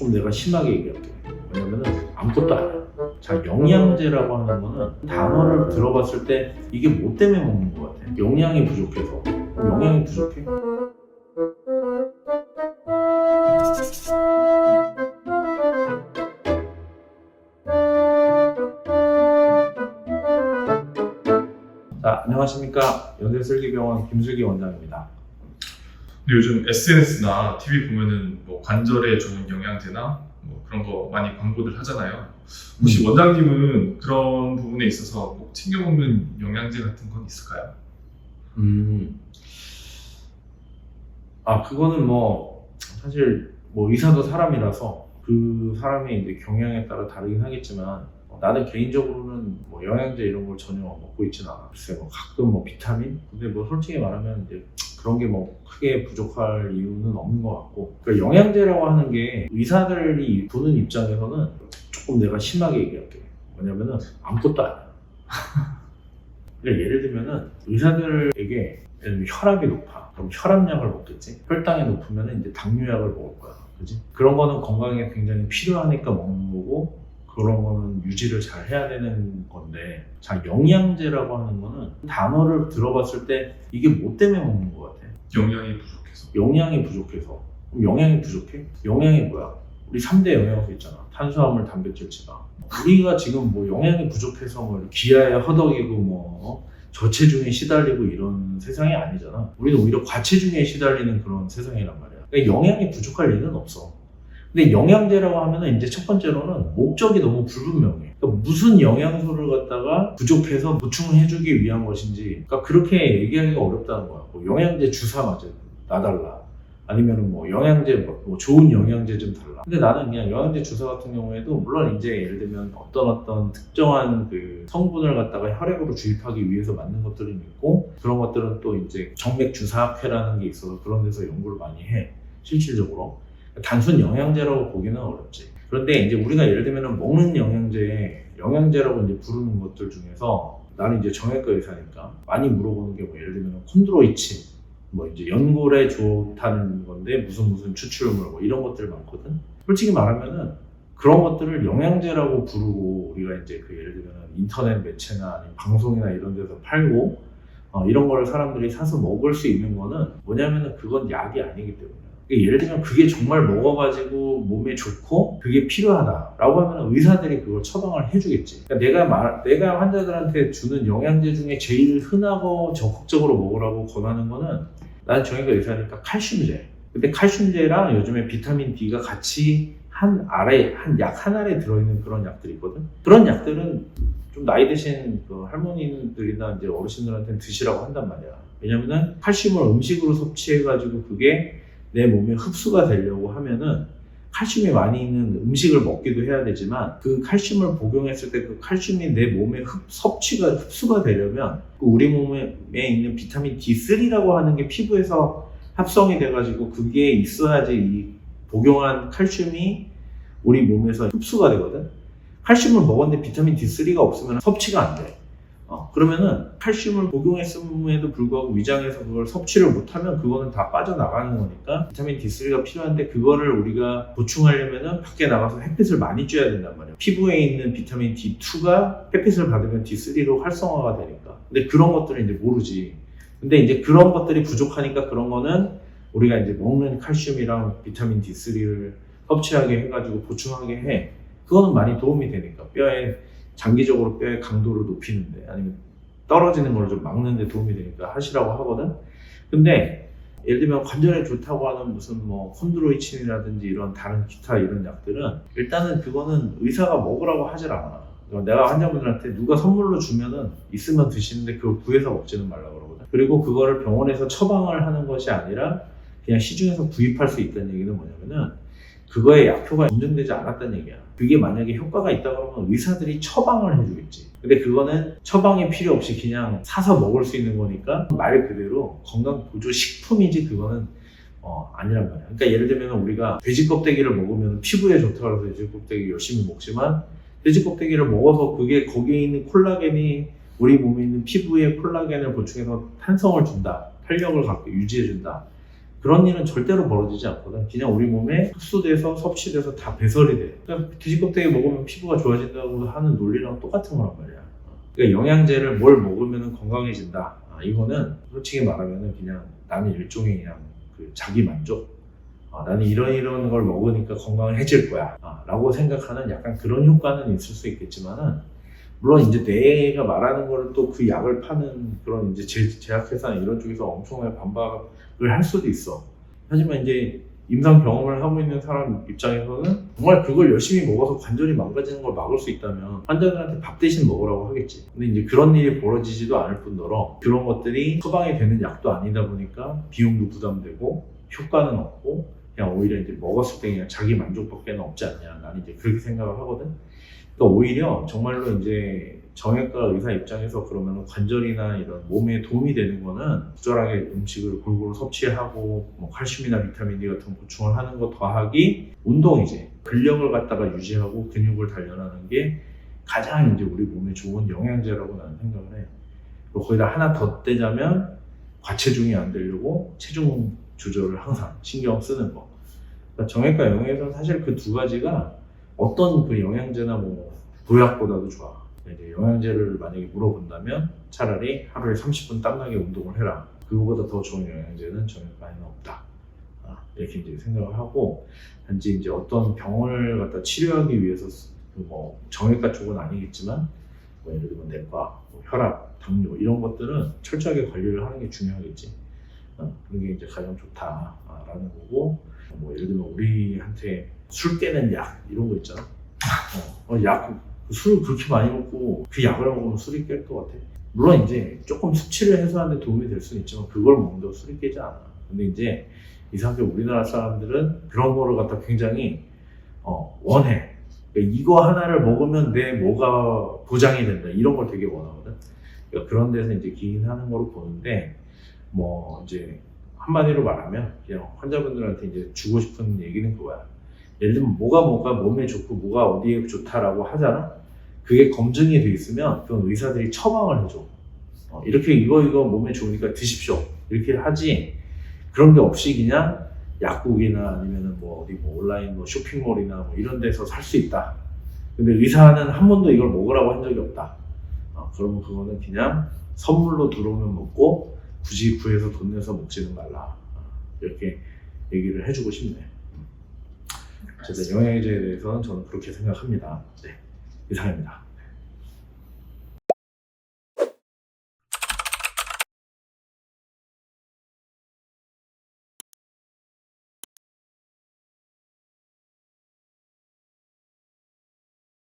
조금 내가 심하게 얘기할게. 왜냐면은 아무것도 알아. 자, 영양제라고 하는 거는 단어를 들어봤을 때 이게 뭐 때문에 먹는 것 같아? 영양이 부족해서. 영양이 부족해? 자, 안녕하십니까. 연대슬기병원 김슬기 원장입니다. 근데 요즘 SNS나 TV 보면은 뭐 관절에 좋은 영양제나 뭐 그런 거 많이 광고들 하잖아요. 혹시 원장님은 그런 부분에 있어서 꼭 챙겨 먹는 영양제 같은 건 있을까요? 음. 아, 그거는 뭐, 사실, 뭐, 의사도 사람이라서 그 사람의 이제 경향에 따라 다르긴 하겠지만, 어, 나는 개인적으로는 뭐 영양제 이런 걸 전혀 먹고 있지는 않아. 글쎄, 뭐 가끔 뭐 비타민? 근데 뭐 솔직히 말하면 이제 그런 게 뭐 크게 부족할 이유는 없는 것 같고. 그러니까 영양제라고 하는 게 의사들이 보는 입장에서는 조금 내가 심하게 얘기할게. 뭐냐면은 아무것도 아니야. 그러니까 예를 들면은 의사들에게 예를 들면 혈압이 높아. 그럼 혈압약을 먹겠지. 혈당이 높으면 이제 당뇨약을 먹을 거야. 그지? 그런 거는 건강에 굉장히 필요하니까 먹는 거고 그런 거는 유지를 잘 해야 되는 건데 자 영양제라고 하는 거는 단어를 들어봤을 때 이게 뭐 때문에 먹는 것 같아? 영양이 부족해서. 영양이 부족해서. 그럼 영양이 부족해? 영양이 뭐야? 우리 3대 영양소 있잖아. 탄수화물, 단백질, 지방. 우리가 지금 뭐 영양이 부족해서 뭐 기아에 허덕이고 뭐 저체중에 시달리고 이런 세상이 아니잖아. 우리는 오히려 과체중에 시달리는 그런 세상이란 말이야. 그러니까 영양이 부족할 리는 없어 근데 영양제라고 하면은 이제 첫 번째로는 목적이 너무 불분명해. 그러니까 무슨 영양소를 갖다가 부족해서 보충을 해주기 위한 것인지, 그러니까 그렇게 얘기하기가 어렵다는 거야. 뭐 영양제 주사 맞아 나달라. 아니면은 뭐 영양제 뭐, 뭐 좋은 영양제 좀 달라. 근데 나는 그냥 영양제 주사 같은 경우에도 물론 이제 예를 들면 어떤 어떤 특정한 그 성분을 갖다가 혈액으로 주입하기 위해서 맞는 것들은 있고 그런 것들은 또 이제 정맥 주사학회라는 게 있어서 그런 데서 연구를 많이 해 실질적으로. 단순 영양제라고 보기는 어렵지. 그런데 이제 우리가 예를 들면 먹는 영양제, 영양제라고 이제 부르는 것들 중에서 나는 이제 정형외과 의사니까 많이 물어보는 게 뭐 예를 들면 콘드로이친, 뭐 이제 연골에 좋다는 건데 무슨 무슨 추출물 뭐 이런 것들 많거든. 솔직히 말하면은 그런 것들을 영양제라고 부르고 우리가 이제 그 예를 들면 인터넷 매체나 아니면 방송이나 이런 데서 팔고 어, 이런 거를 사람들이 사서 먹을 수 있는 거는 뭐냐면은 그건 약이 아니기 때문에. 그러니까 예를 들면 그게 정말 먹어가지고 몸에 좋고 그게 필요하다라고 하면 의사들이 그걸 처방을 해주겠지. 그러니까 내가 말, 내가 환자들한테 주는 영양제 중에 제일 흔하고 적극적으로 먹으라고 권하는 거는 나는 정형외과 의사니까 칼슘제. 근데 칼슘제랑 요즘에 비타민 D가 같이 한 알에 한 약 한 알에 들어있는 그런 약들이 있거든. 그런 약들은 좀 나이 드신 그 할머니들이나 이제 어르신들한테는 드시라고 한단 말이야. 왜냐면은 칼슘을 음식으로 섭취해가지고 그게 내 몸에 흡수가 되려고 하면은 칼슘이 많이 있는 음식을 먹기도 해야 되지만 그 칼슘을 복용했을 때 그 칼슘이 내 몸에 흡, 섭취가 흡수가 되려면 그 우리 몸에 있는 비타민 D3라고 하는 게 피부에서 합성이 돼가지고 그게 있어야지 이 복용한 칼슘이 우리 몸에서 흡수가 되거든. 칼슘을 먹었는데 비타민 D3가 없으면 섭취가 안 돼. 어, 그러면은 칼슘을 복용했음에도 불구하고 위장에서 그걸 섭취를 못하면 그거는 다 빠져나가는 거니까 비타민 D3가 필요한데 그거를 우리가 보충하려면은 밖에 나가서 햇빛을 많이 쬐야 된단 말이야. 피부에 있는 비타민 D2가 햇빛을 받으면 D3로 활성화가 되니까. 근데 그런 것들은 이제 모르지. 근데 이제 그런 것들이 부족하니까 그런 거는 우리가 이제 먹는 칼슘이랑 비타민 D3를 섭취하게 해가지고 보충하게 해. 그거는 많이 도움이 되니까 뼈에 장기적으로 뼈의 강도를 높이는데 아니면 떨어지는 걸 좀 막는데 도움이 되니까 하시라고 하거든. 근데 예를 들면 관절에 좋다고 하는 무슨 뭐 콘드로이친이라든지 이런 다른 기타 이런 약들은 일단은 그거는 의사가 먹으라고 하질 않아. 그러니까 내가 환자분들한테 누가 선물로 주면은 있으면 드시는데 그걸 구해서 먹지는 말라고 그러거든. 그리고 그거를 병원에서 처방을 하는 것이 아니라 그냥 시중에서 구입할 수 있다는 얘기는 뭐냐면은 그거에 약효가 검증되지 않았다는 얘기야. 그게 만약에 효과가 있다 그러면 의사들이 처방을 해주겠지. 근데 그거는 처방이 필요 없이 그냥 사서 먹을 수 있는 거니까 말 그대로 건강 보조 식품이지 그거는 어, 아니란 말이야. 그러니까 예를 들면 우리가 돼지 껍데기를 먹으면 피부에 좋다고 해서 돼지 껍데기 열심히 먹지만 돼지 껍데기를 먹어서 그게 거기에 있는 콜라겐이 우리 몸에 있는 피부에 콜라겐을 보충해서 탄성을 준다. 탄력을 갖게 유지해 준다. 그런 일은 절대로 벌어지지 않거든. 그냥 우리 몸에 흡수돼서 섭취돼서 다 배설이 돼. 그러니까 뒤집껍데기 먹으면 피부가 좋아진다고 하는 논리랑 똑같은 거란 말이야. 그러니까 영양제를 뭘 먹으면 건강해진다. 아, 이거는 솔직히 말하면 그냥 나는 일종의 그냥 그 자기 만족. 아, 나는 이런 이런 걸 먹으니까 건강해질 거야. 아, 라고 생각하는 약간 그런 효과는 있을 수 있겠지만은 물론 이제 내가 말하는 거를 또 그 약을 파는 그런 이제 제, 제약회사나 이런 쪽에서 엄청나게 반박을 할 수도 있어. 하지만 이제 임상 경험을 하고 있는 사람 입장에서는 정말 그걸 열심히 먹어서 관절이 망가지는 걸 막을 수 있다면 환자들한테 밥 대신 먹으라고 하겠지. 근데 이제 그런 일이 벌어지지도 않을 뿐더러 그런 것들이 처방이 되는 약도 아니다 보니까 비용도 부담되고 효과는 없고 그냥 오히려 이제 먹었을 때 그냥 자기 만족밖에 는 없지 않냐. 나는 이제 그렇게 생각을 하거든. 그러니까 오히려 정말로 이제 정형외과 의사 입장에서 그러면 관절이나 이런 몸에 도움이 되는 거는 부절하게 음식을 골고루 섭취하고 뭐 칼슘이나 비타민 D 같은 거 보충을 하는 거 더하기 운동이지 근력을 갖다가 유지하고 근육을 단련하는 게 가장 이제 우리 몸에 좋은 영양제라고 나는 생각을 해. 그리고 거기다 하나 더 떼자면 과체중이 안 되려고 체중 조절을 항상 신경 쓰는 거. 그러니까 정형외과 영양에서는 사실 그 두 가지가 어떤 그 영양제나 뭐 보약보다도 좋아. 이제 영양제를 만약에 물어본다면 차라리 하루에 30분 땀나게 운동을 해라. 그거보다 더 좋은 영양제는 정형외과에는 없다. 아, 이렇게 이제 생각을 하고 단지 이제 어떤 병을 갖다 치료하기 위해서 그뭐 정형외과 쪽은 아니겠지만 뭐 예를 들면 내과, 뭐 혈압, 당뇨 이런 것들은 철저하게 관리를 하는 게 중요하겠지. 어, 그런 게 이제 가장 좋다라는 거고 뭐 예를 들면 우리한테 술 깨는 약 이런 거 있잖아. 어, 어, 약, 술을 그렇게 많이 먹고 그 약을 먹으면 술이 깰 것 같아. 물론 이제 조금 수치를 해소하는 데 도움이 될 수는 있지만 그걸 먹는다고 술이 깨지 않아. 근데 이제 이상하게 우리나라 사람들은 그런 거를 갖다 굉장히 어, 원해. 그러니까 이거 하나를 먹으면 내 뭐가 보장이 된다. 이런 걸 되게 원하거든. 그러니까 그런 데서 이제 기인하는 거로 보는데 뭐 이제 한마디로 말하면 그냥 환자분들한테 이제 주고 싶은 얘기는 그거야. 예를 들면 뭐가 뭐가 몸에 좋고 뭐가 어디에 좋다라고 하잖아. 그게 검증이 돼 있으면 그건 의사들이 처방을 해줘. 어, 이렇게 이거 이거 몸에 좋으니까 드십시오. 이렇게 하지. 그런 게 없이 그냥 약국이나 아니면은 뭐 어디 뭐 온라인 뭐 쇼핑몰이나 뭐 이런 데서 살 수 있다. 근데 의사는 한 번도 이걸 먹으라고 한 적이 없다. 어, 그러면 그거는 그냥 선물로 들어오면 먹고 굳이 구해서 돈 내서 먹지는 말라. 어, 이렇게 얘기를 해주고 싶네. 어쨌든 영양제에 대해서는 저는 그렇게 생각합니다. 네, 이상입니다.